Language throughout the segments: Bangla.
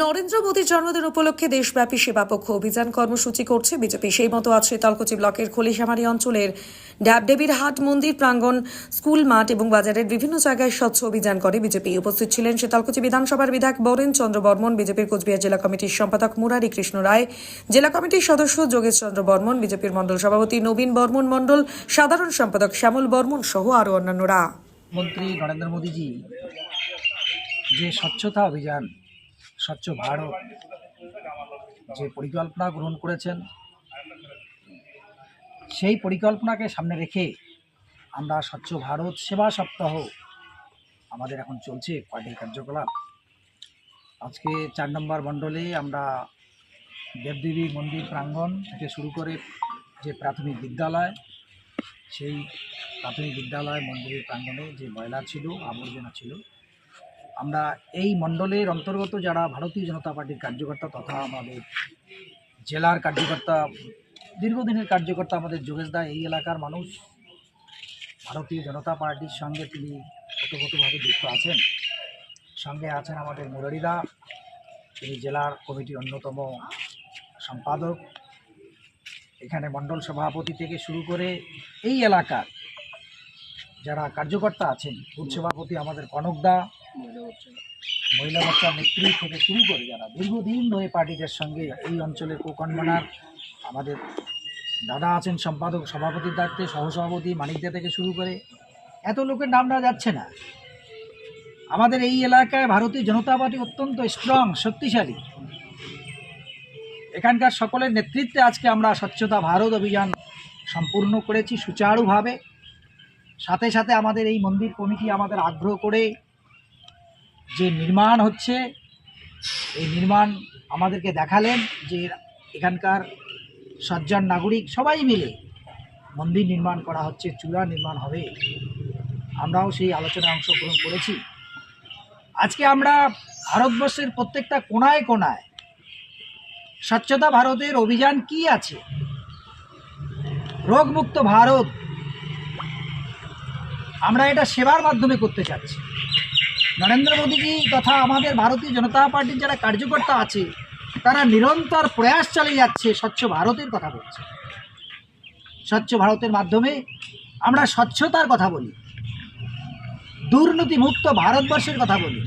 নরেন্দ্র মোদীর জন্মদিন উপলক্ষে দেশব্যাপী সেবাপক্ষ অভিযান কর্মসূচি করছে বিজেপি। সেই মতো আছে তালকুচি ব্লকের খলিশামারি অঞ্চলের ড্যাবডেবির হাট মন্দির প্রাঙ্গণ, স্কুল মাঠ এবং বাজারের বিভিন্ন জায়গায় স্বচ্ছ অভিযান করে বিজেপি। উপস্থিত ছিলেন শীতলকুচি বিধানসভার বিধায়ক বরেন চন্দ্র বর্মন, বিজেপির কোচবিহার জেলা কমিটির সম্পাদক মুরারি কৃষ্ণ রায়, জেলা কমিটির সদস্য যোগেশ চন্দ্র বর্মন, বিজেপির মণ্ডল সভাপতি নবীন বর্মন মণ্ডল, সাধারণ সম্পাদক শ্যামল বর্মন সহ আরও অন্যান্যরা। মন্ত্রী নরেন্দ্র মোদীজি, যে স্বচ্ছতা অভিযান স্বচ্ছ ভারত যে পরিকল্পনা গ্রহণ করেছেন, সেই পরিকল্পনাকে সামনে রেখে আমরা স্বচ্ছ ভারত সেবা সপ্তাহ আমাদের এখন চলছে পার্টির কার্যকলাপ। আজকে চার নম্বর মণ্ডলে আমরা দেবদেবী মন্দির প্রাঙ্গণ থেকে শুরু করে যে প্রাথমিক বিদ্যালয়, সেই প্রাথমিক বিদ্যালয় মন্দিরের প্রাঙ্গণে যে ময়লা ছিল, আবর্জনা ছিল আমরা এই মণ্ডলের অন্তর্গত যারা ভারতীয় জনতা পার্টির কার্যকর্তা তথা আমাদের জেলার কার্যকর্তা, দীর্ঘদিনের কার্যকর্তা আমাদের যোগেশ দা, এই এলাকার মানুষ, ভারতীয় জনতা পার্টির সঙ্গে তিনি ওতপ্রোতভাবে যুক্ত আছেন। সঙ্গে আছেন আমাদের মুরারিদা তিনি জেলার কমিটির অন্যতম সম্পাদক। এখানে মণ্ডল সভাপতি থেকে শুরু করে এই এলাকার যারা কার্যকর্তা আছেন সভাপতি আমাদের কনকদা মহিলা মোর্চার নেত্রী থেকে শুরু করে যারা দীর্ঘদিন ধরে পার্টিদের সঙ্গে এই অঞ্চলের কোকনমানার আমাদের দাদা আছেন সম্পাদক সভাপতির দায়িত্বে, সহসভাপতি মানিকদা থেকে শুরু করে, এত লোকের নাম নেওয়া যাচ্ছে না। আমাদের এই এলাকায় ভারতীয় জনতা পার্টি অত্যন্ত স্ট্রং শক্তিশালী। এখানকার সকলের নেতৃত্বে আজকে আমরা স্বচ্ছতা ভারত অভিযান সম্পূর্ণ করেছি সুচারুভাবে। সাথে সাথে আমাদের এই মন্দির কমিটি আমাদের আগ্রহ করে যে নির্মাণ হচ্ছে, এই নির্মাণ আমাদেরকে দেখালেন যে এখানকার সজ্জন নাগরিক সবাই মিলে মন্দির নির্মাণ করা হচ্ছে, চূড়া নির্মাণ হবে। আমরাও সেই আলোচনায় অংশগ্রহণ করেছি। আজকে আমরা ভারতবর্ষের প্রত্যেকটা কোনায় কোনায় স্বচ্ছতা ভারতের অভিযান কি আছে? রোগমুক্ত ভারত, আমরা এটা সেবার মাধ্যমে করতে চাচ্ছি। নরেন্দ্র মোদীজি তথা আমাদের ভারতীয় জনতা পার্টির যারা কার্যকর্তা আছে, তারা নিরন্তর প্রয়াস চালিয়ে যাচ্ছে, স্বচ্ছ ভারতের কথা বলছে। স্বচ্ছ ভারতের মাধ্যমে আমরা স্বচ্ছতার কথা বলি। দুর্নীতিমুক্ত ভারতবর্ষের কথা বলি।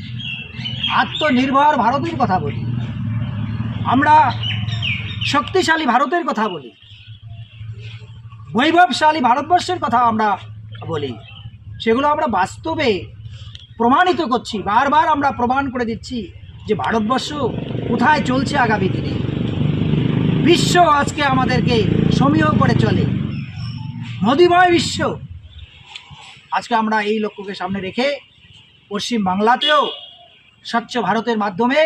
আত্মনির্ভর ভারতের কথা বলি। আমরা শক্তিশালী ভারতের কথা বলি। বৈভবশালী ভারতবর্ষের কথা আমরা বলি। সেগুলো আমরা বাস্তবে প্রমাণিত করছি, বারবার আমরা প্রমাণ করে দিচ্ছি যে ভারতবর্ষ কোথায় চলছে আগামী দিনে। বিশ্ব আজকে আমাদেরকে সমীহ করে চলে। নদীময় বিশ্ব। আজকে আমরা এই লক্ষ্যকে সামনে রেখে পশ্চিম বাংলাতেও স্বচ্ছ ভারতের মাধ্যমে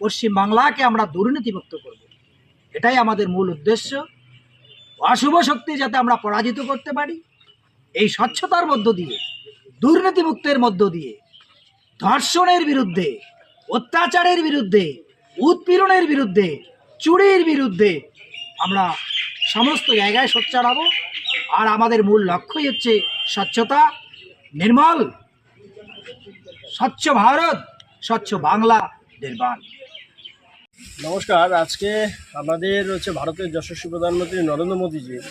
পশ্চিম বাংলাকে আমরা দুর্নীতিমুক্ত করব। এটাই আমাদের মূল উদ্দেশ্য। অশুভ শক্তি যাতে আমরা পরাজিত করতে পারি, এই স্বচ্ছতার মধ্য দিয়ে, দুর্নীতিমুক্তের মধ্য দিয়ে ধর্ষণের বিরুদ্ধে, অত্যাচারের বিরুদ্ধে, উৎপীড়নের বিরুদ্ধে, চুরির বিরুদ্ধে আমরা সমস্ত জায়গায় সোচ্চার হব। আর আমাদের মূল লক্ষ্যই হচ্ছে স্বচ্ছতা, নির্মল, স্বচ্ছ ভারত, স্বচ্ছ বাংলা নির্মাণ। নমস্কার, আজকে আমাদের হচ্ছে ভারতের যশস্বী প্রধানমন্ত্রী নরেন্দ্র মোদীজির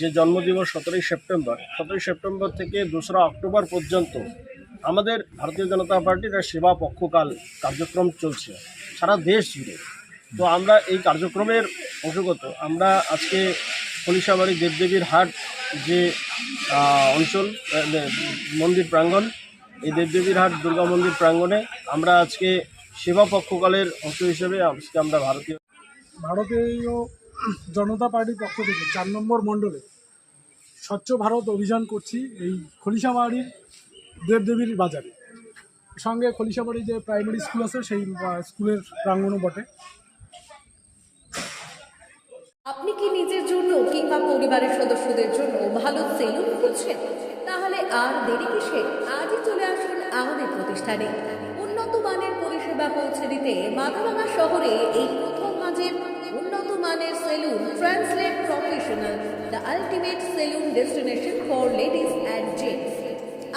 যে জন্মদিবস সতেরোই সেপ্টেম্বর সতেরোই সেপ্টেম্বর থেকে দোসরা অক্টোবর পর্যন্ত আমাদের ভারতীয় জনতা পার্টির সেবা পক্ষকাল কার্যক্রম চলছে, সারা দেশ জুড়ে। তো আমরা এই কার্যক্রমের অংশগত আমরা আজকে খলিশাবাড়ি দেবদেবীর হাট যে অঞ্চল মন্দির প্রাঙ্গণ, এই দেবদেবীর হাট, দুর্গা মন্দির প্রাঙ্গণে আমরা আজকে সেবা পক্ষকালের অংশ হিসেবে আজকে আমরা ভারতীয় ভারতীয় জনতা পার্টির পক্ষ থেকে চার নম্বর মণ্ডলে স্বচ্ছ ভারত অভিযান করছি। এই খলিশাবাড়ির দেবদেবীর বাজারে। সঙ্গে খলিশাবাড়ি যে প্রাইমারি স্কুল আছে, সেই স্কুলের প্রাঙ্গণও বটে। আপনি কি নিজের জন্য কিংবা পরিবারের সদস্যদের জন্য ভালো সেলুন খুঁজছেন? তাহলে আর দেরি কিসে আজই চলে আসুন আমাদের প্রতিষ্ঠানে। উন্নত মানের পরিষেবা পৌঁছে দিতে মাথাভাঙা শহরে এই প্রথম মাঝের উন্নত মানের salon translate professional the ultimate salon destination for ladies and gents